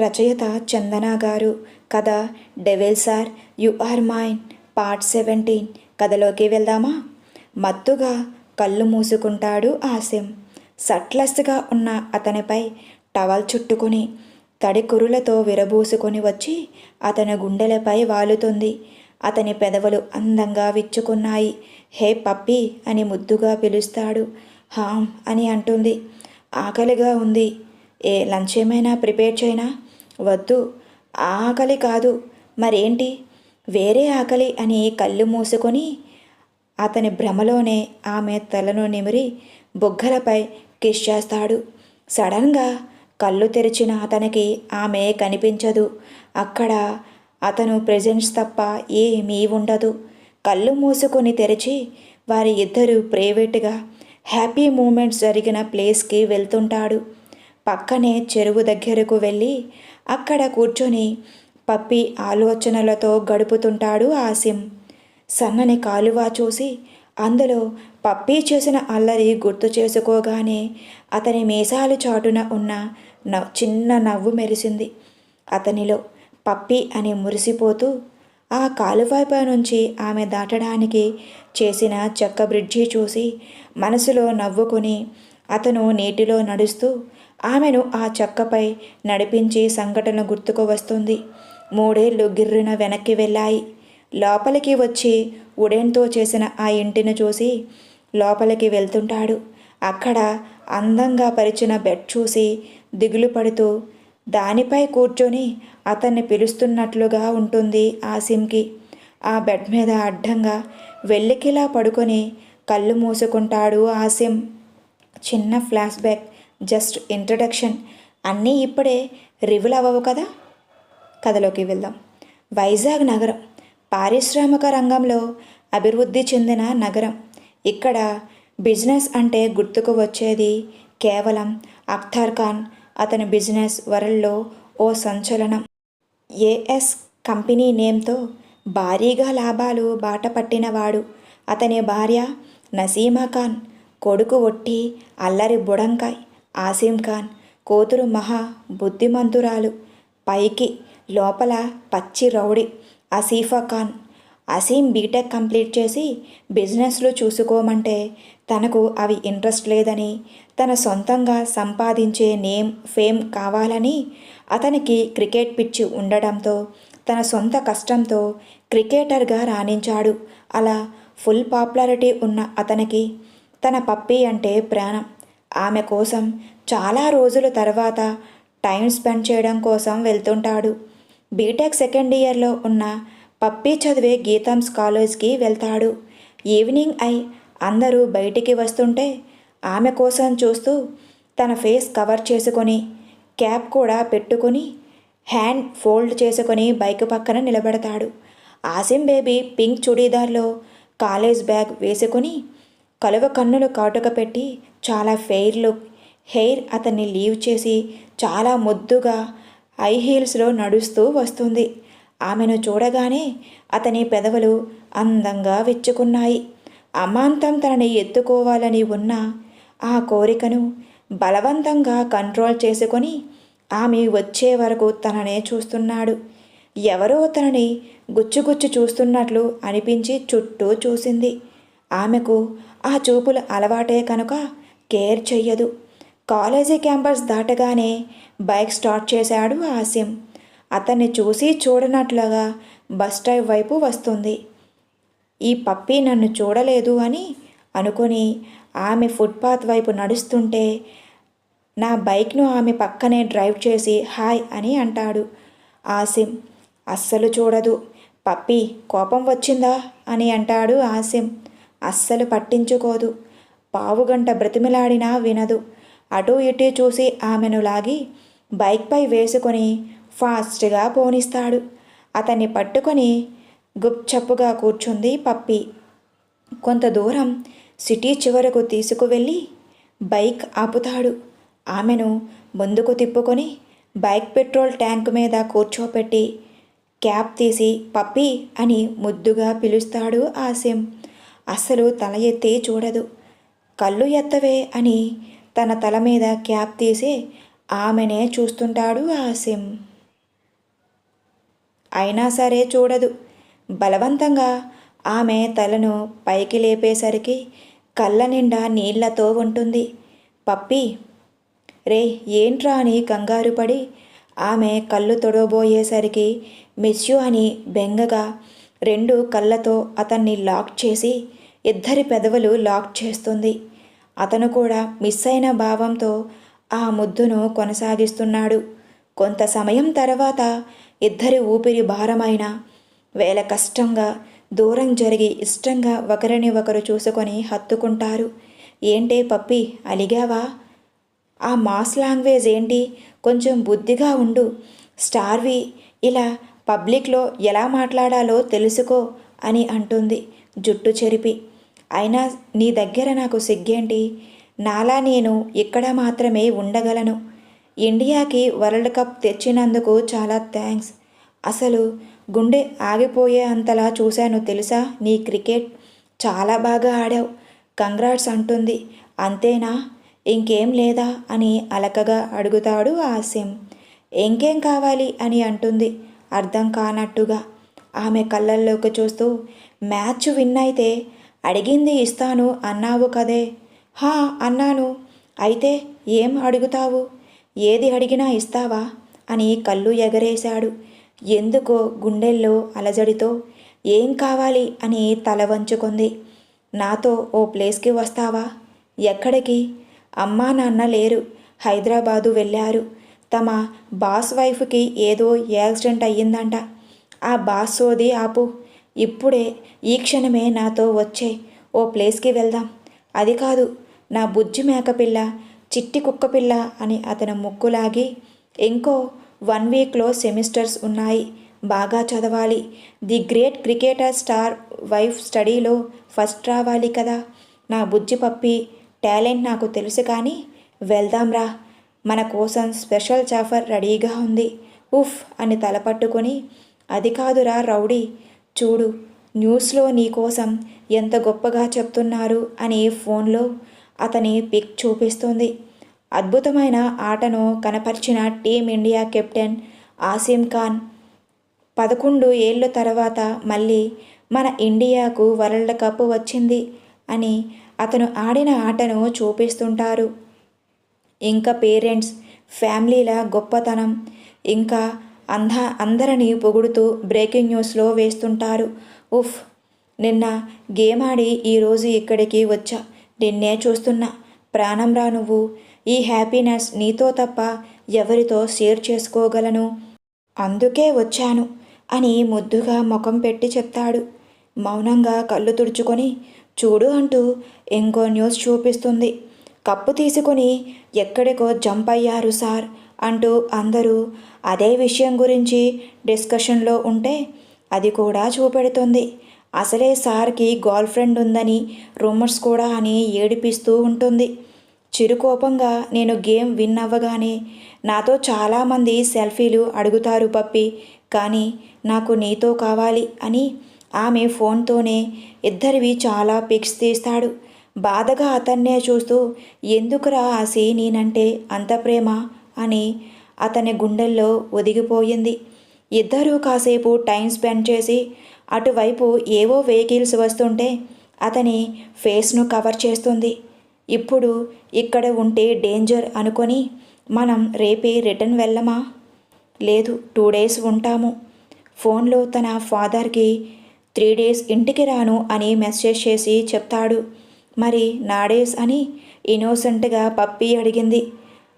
రచయిత చందన గారు. కథ devil sir you are mine part seventeen. కథలోకి వెళ్దామా? మత్తుగా కళ్ళు మూసుకుంటాడు ఆసిం సట్లెస్గా ఉన్న అతనిపై టవల్ చుట్టుకొని తడి కురులతో విరబూసుకొని వచ్చి అతని గుండెలపై వాలుతుంది. అతని పెదవులు అందంగా విచ్చుకున్నాయి. హే పప్పి అని ముద్దుగా పిలుస్తాడు. హామ్ అని అంటుంది. ఆకలిగా ఉంది. ఏ లంచ్ ఏమైనా ప్రిపేర్ చేయనా? వద్దు. ఆకలి కాదు. మరేంటి? వేరే ఆకలి అని కళ్ళు మూసుకొని అతని భ్రమలోనే ఆమె తలను నిమిరి బుగ్గలపై కిష్ చేస్తాడు. సడన్గా కళ్ళు తెరిచిన అతనికి ఆమె కనిపించదు. అక్కడ అతను ప్రెజెన్స్ తప్ప ఏమీ ఉండదు. కళ్ళు మూసుకొని తెరిచి వారి ఇద్దరు ప్రైవేట్గా హ్యాపీ మూమెంట్స్ జరిగిన ప్లేస్కి వెళ్తుంటాడు. పక్కనే చెరువు దగ్గరకు వెళ్ళి అక్కడ కూర్చొని పప్పి ఆలోచనలతో గడుపుతుంటాడు ఆసిం సన్నని కాలువ చూసి అందులో పప్పి చేసిన అల్లరి గుర్తు చేసుకోగానే అతని మీసాలు చాటున ఉన్న నవ్ చిన్న నవ్వు మెరిసింది. అతనిలో పప్పి అని మురిసిపోతూ ఆ కాలువైపు నుంచి ఆమె దాటడానికి చేసిన చెక్క బ్రిడ్జి చూసి మనసులో నవ్వుకొని అతను నీటిలో నడుస్తూ ఆమెను ఆ చెక్కపై నడిపించి సంఘటన గుర్తుకు వస్తుంది. మూడేళ్ళు గిర్రున వెనక్కి వెళ్ళాయి. లోపలికి వచ్చి ఉడెన్తో చేసిన ఆ ఇంటిని చూసి లోపలికి వెళ్తుంటాడు. అక్కడ అందంగా పరిచిన బెడ్ చూసి దిగులు పడుతూ దానిపై కూర్చొని అతన్ని పిలుస్తున్నట్లుగా ఉంటుంది ఆసిమ్కి ఆ బెడ్ మీద అడ్డంగా వెల్లికిలా పడుకొని కళ్ళు మూసుకుంటాడు ఆసిం చిన్న ఫ్లాష్ బ్యాక్ జస్ట్ ఇంట్రడక్షన్ అన్నీ ఇప్పుడే రివీల్ అవ్వవు కదా? కథలోకి వెళ్దాం. వైజాగ్ నగరం పారిశ్రామిక రంగంలో అభివృద్ధి చెందిన నగరం. ఇక్కడ బిజినెస్ అంటే గుర్తుకు వచ్చేది కేవలం అఖ్తార్ ఖాన్ అతని బిజినెస్ వరల్డ్లో ఓ సంచలనం. ఏఎస్ కంపెనీ నేమ్తో భారీగా లాభాలు బాట పట్టినవాడు. అతని భార్య నసీమా ఖాన్ కొడుకు ఒట్టి అల్లరి బుడంకాయ్. ఆసిం ఖాన్ కూతురు మహా బుద్ధిమంతురాలు. పైకి లోపల పచ్చి rowdy Asifa Khan. Asim BTech complete చేసి బిజినెస్లు చూసుకోమంటే తనకు అవి ఇంట్రెస్ట్ లేదని తన సొంతంగా సంపాదించే నేమ్ ఫేమ్ కావాలని అతనికి క్రికెట్ పిచ్చి ఉండడంతో తన సొంత కష్టంతో క్రికెటర్గా రాణించాడు. అలా ఫుల్ పాపులారిటీ ఉన్న అతనికి తన పప్పి అంటే ప్రాణం. ఆమె కోసం చాలా రోజుల తర్వాత టైం స్పెండ్ చేయడం కోసం వెళ్తుంటాడు. బీటెక్ సెకండ్ ఇయర్లో ఉన్న పప్పి చదివే గీతాంస్ కాలేజ్కి వెళ్తాడు. ఈవినింగ్ అయి అందరూ బయటికి వస్తుంటే ఆమె కోసం చూస్తూ తన ఫేస్ కవర్ చేసుకొని క్యాప్ కూడా పెట్టుకొని హ్యాండ్ ఫోల్డ్ చేసుకొని బైక్ పక్కన నిలబడతాడు. ఆసిం బేబీ పింక్ చుడీదార్లో కాలేజ్ బ్యాగ్ వేసుకొని కలువ కన్నులు కాటుక పెట్టి చాలా ఫెయిర్ లుక్ హెయిర్ అతన్ని లీవ్ చేసి చాలా ముద్దుగా ఐ హీల్స్లో నడుస్తూ వస్తుంది. ఆమెను చూడగానే అతని పెదవులు అందంగా విచ్చుకున్నాయి. అమాంతం తనని ఎత్తుకోవాలని ఉన్న ఆ కోరికను బలవంతంగా కంట్రోల్ చేసుకొని ఆమె వచ్చే వరకు తననే చూస్తున్నాడు. ఎవరో తనని గుచ్చుగుచ్చు చూస్తున్నట్లు అనిపించి చుట్టూ చూసింది. ఆమెకు ఆ చూపులు అలవాటే కనుక కేర్ చెయ్యదు. కాలేజీ క్యాంపస్ దాటగానే బైక్ స్టార్ట్ చేశాడు ఆసిం అతన్ని చూసి చూడనట్లుగా బస్ స్టాప్ వైపు వస్తుంది. ఈ పప్పి నన్ను చూడలేదు అని అనుకొని ఆమె ఫుట్పాత్ వైపు నడుస్తుంటే నా బైక్ను ఆమె పక్కనే డ్రైవ్ చేసి హాయ్ అని అంటాడు ఆసిం అస్సలు చూడదు. పప్పి కోపం వచ్చిందా? అని అంటాడు ఆసిం అస్సలు పట్టించుకోదు. పావుగంట బ్రతిమిలాడినా వినదు. అటూ ఇటూ చూసి ఆమెను లాగి బైక్పై వేసుకొని ఫాస్ట్గా పోనిస్తాడు. అతన్ని పట్టుకొని గుప్చప్పుగా కూర్చుంది పప్పి. కొంత దూరం సిటీ చివరకు తీసుకువెళ్ళి బైక్ ఆపుతాడు. ఆమెను ముందుకు తిప్పుకొని బైక్ పెట్రోల్ ట్యాంక్ మీద కూర్చోపెట్టి క్యాప్ తీసి పప్పి అని ముద్దుగా పిలుస్తాడు ఆసిం అస్సలు తల ఎత్తి చూడదు. కళ్ళు ఎత్తవే అని తన తల మీద క్యాప్ తీసి ఆమెనే చూస్తుంటాడు ఆసిం అయినా సరే చూడదు. బలవంతంగా ఆమె తలను పైకి లేపేసరికి కళ్ళ నిండా నీళ్ళతో ఉంటుంది. పప్పి! రే ఏంట్రా అని కంగారు పడి? ఆమె కళ్ళు తొడవబోయేసరికి మిస్యు అని బెంగగా రెండు కళ్ళతో అతన్ని లాక్ చేసి ఇద్దరి పెదవులు లాక్ చేస్తుంది. అతను కూడా మిస్ అయిన భావంతో ఆ ముద్దును కొనసాగిస్తున్నాడు. కొంత సమయం తర్వాత ఇద్దరి ఊపిరి భారమైన వేల కష్టంగా దూరం జరిగి ఇష్టంగా ఒకరిని ఒకరు చూసుకొని హత్తుకుంటారు. ఏంటే పప్పి అలిగావా? ఆ మాస్ లాంగ్వేజ్ ఏంటి? కొంచెం బుద్ధిగా ఉండు. స్టార్వి ఇలా పబ్లిక్లో ఎలా మాట్లాడాలో తెలుసుకో అని అంటుంది జుట్టు చెరిపి. అయినా నీ దగ్గర నాకు సిగ్గేంటి? నాలా నేను ఇక్కడ మాత్రమే ఉండగలను. ఇండియాకి వరల్డ్ కప్ తెచ్చినందుకు చాలా థ్యాంక్స్. అసలు గుండె ఆగిపోయే అంతలా చూశాను తెలుసా? నీ క్రికెట్ చాలా బాగా ఆడావు. కంగ్రాట్స్ అంటుంది. అంతేనా? ఇంకేం లేదా? అని అలకగా అడుగుతాడు ఆశయం ఇంకేం కావాలి అని అంటుంది. అర్థం కానట్టుగా. ఆమె కళ్ళల్లోకి చూస్తూ మ్యాచ్ విన్ అయితే అడిగింది ఇస్తాను అన్నావు కదే. హా అన్నాను. అయితే ఏం అడుగుతావు? ఏది అడిగినా ఇస్తావా? అని కళ్ళు ఎగరేశాడు. ఎందుకో గుండెల్లో అలజడితో ఏం కావాలి అని తల వంచుకుంది. నాతో ఓ ప్లేస్కి వస్తావా? ఎక్కడికి? అమ్మా నాన్న లేరు. హైదరాబాదు వెళ్ళారు. తమ బాస్ వైఫ్కి ఏదో యాక్సిడెంట్ అయ్యిందంట. ఆ బాస్ సోది ఆపు. ఇప్పుడే ఈ క్షణమే నాతో వచ్చే ఓ ప్లేస్కి వెళ్దాం. అది కాదు నా బుజ్జి మేకపిల్ల చిట్టి కుక్కపిల్ల అని అతను ముక్కులాగి ఇంకో వన్ వీక్లో సెమిస్టర్స్ ఉన్నాయి బాగా చదవాలి. The great cricketer star wife స్టడీలో ఫస్ట్ రావాలి కదా. నా బుజ్జి పప్పి టాలెంట్ నాకు తెలుసు కానీ వెళ్దాంరా మన కోసం స్పెషల్ చాఫర్ రెడీగా ఉంది. ఉఫ్ అని తలపట్టుకొని అది కాదురా రౌడీ చూడు న్యూస్లో నీ కోసం ఎంత గొప్పగా చెప్తున్నారు అని ఫోన్లో అతని పిక్ చూపిస్తుంది. అద్భుతమైన ఆటను కనపరిచిన team India captain Asim Khan పదకొండు ఏళ్ళ తర్వాత మళ్ళీ మన ఇండియాకు వరల్డ్ కప్ వచ్చింది అని అతను ఆడిన ఆటను చూపిస్తుంటారు. ఇంకా పేరెంట్స్ ఫ్యామిలీల గొప్పతనం ఇంకా అంధ అందరినీ పొగుడుతూ బ్రేకింగ్ న్యూస్లో వేస్తుంటారు. ఉఫ్ నిన్న గేమ్ ఆడి ఈరోజు ఇక్కడికి వచ్చా. నిన్నే చూస్తున్నా. ప్రాణం రా నువ్వు. ఈ హ్యాపీనెస్ నీతో తప్ప ఎవరితో షేర్ చేసుకోగలను? అందుకే వచ్చాను అని ముద్దుగా ముఖం పెట్టి చెప్తాడు. మౌనంగా కళ్ళు తుడుచుకొని చూడు అంటూ ఇంకో న్యూస్ చూపిస్తుంది. కప్పు తీసుకొని ఎక్కడికో జంప్ అయ్యారు సార్. అంటూ అందరూ అదే విషయం గురించి డిస్కషన్లో ఉంటే అది కూడా చూపెడుతుంది. అసలే సార్కి గర్ల్ ఫ్రెండ్ ఉందని రూమర్స్ కూడా అని ఏడిపిస్తూ ఉంటుంది. చిరుకోపంగా నేను గేమ్ విన్ అవ్వగానే నాతో చాలామంది సెల్ఫీలు అడుగుతారు పప్పి కానీ నాకు నీతో కావాలి అని ఆమె ఫోన్తోనే ఇద్దరివి చాలా పిక్స్ తీస్తాడు. బాధగా అతన్నే చూస్తూ ఎందుకురా ఆ నేనంటే అంత ప్రేమ? అని అతని గుండెల్లో ఒదిగిపోయింది. ఇద్దరూ కాసేపు టైం స్పెండ్ చేసి అటువైపు ఏవో వెహికల్స్ వస్తుంటే అతని ఫేస్ను కవర్ చేస్తుంది. ఇప్పుడు ఇక్కడ ఉంటే డేంజర్ అనుకొని మనం రేపే రిటర్న్ వెళ్ళమా? లేదు టూ డేస్ ఉంటాము. ఫోన్లో తన ఫాదర్కి త్రీ డేస్ ఇంటికి రాను అని మెసేజ్ చేసి చెప్తాడు. మరి నాడేస్ అని ఇన్నోసెంట్గా పప్పి అడిగింది.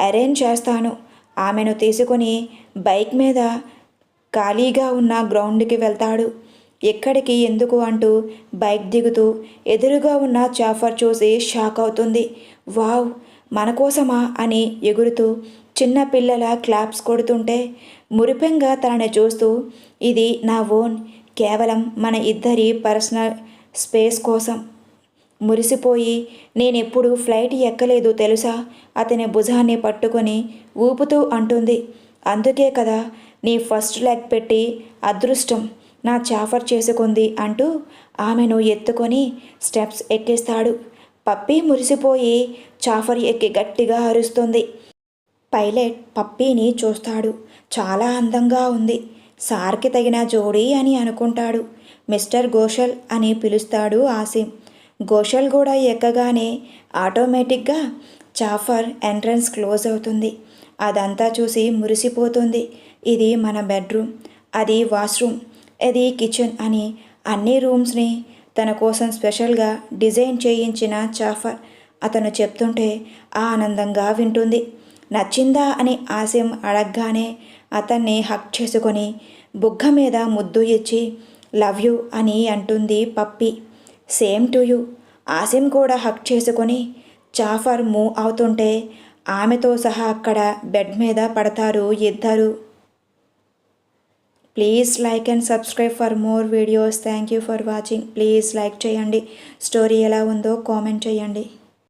అరేంజ్ చేస్తాను. ఆమెను తీసుకొని బైక్ మీద ఖాళీగా ఉన్న గ్రౌండ్కి వెళ్తాడు. ఎక్కడికి ఎందుకు అంటూ బైక్ దిగుతూ ఎదురుగా ఉన్న చాఫర్ చూసి షాక్ అవుతుంది. వావ్ మన కోసమా? అని ఎగురుతూ చిన్న పిల్లల క్లాప్స్ కొడుతుంటే మురిపెంగా తనని చూస్తూ ఇది నా ఓన్ కేవలం మన ఇద్దరి పర్సనల్ స్పేస్ కోసం. మురిసిపోయి నేనెప్పుడు ఫ్లైట్ ఎక్కలేదు తెలుసా? అతని భుజాన్ని పట్టుకొని ఊపుతూ అంటుంది. అందుకే కదా నీ ఫస్ట్ లెగ్ పెట్టి అదృష్టం నా చాఫర్ చేసుకుంది అంటూ ఆమెను ఎత్తుకొని స్టెప్స్ ఎక్కిస్తాడు. పప్పి మురిసిపోయి చాఫర్ ఎక్కి గట్టిగా అరుస్తుంది. పైలట్ పప్పీని చూస్తాడు. చాలా అందంగా ఉంది. సార్కి తగిన జోడీ అని అనుకుంటాడు. మిస్టర్ ఘోషల్ అని పిలుస్తాడు ఆసిం ఘోషల్ కూడా ఎక్కగానే ఆటోమేటిక్గా చాఫర్ ఎంట్రన్స్ క్లోజ్ అవుతుంది. అదంతా చూసి మురిసిపోతుంది. ఇది మన బెడ్రూమ్. అది వాష్రూమ్. ఇది కిచెన్ అని అన్ని రూమ్స్ని తన కోసం స్పెషల్గా డిజైన్ చేయించిన చాఫర్. అతను చెప్తుంటే ఆనందంగా వింటుంది. నచ్చిందా అని ఆసిం అడగగానే అతన్ని హక్ చేసుకొని బుగ్గ మీద ముద్దు ఇచ్చి లవ్ యూ అని అంటుంది Pappi. Same to you. Asim కూడా హక్ చేసుకొని జాఫర్ మూవ్ అవుతుంటే ఆమెతో సహా అక్కడ బెడ్ మీద పడతారు ఇద్దరు. Please like and subscribe for more videos. Thank you for watching. Please like చేయండి. స్టోరీ ఎలా ఉందో కామెంట్ చేయండి.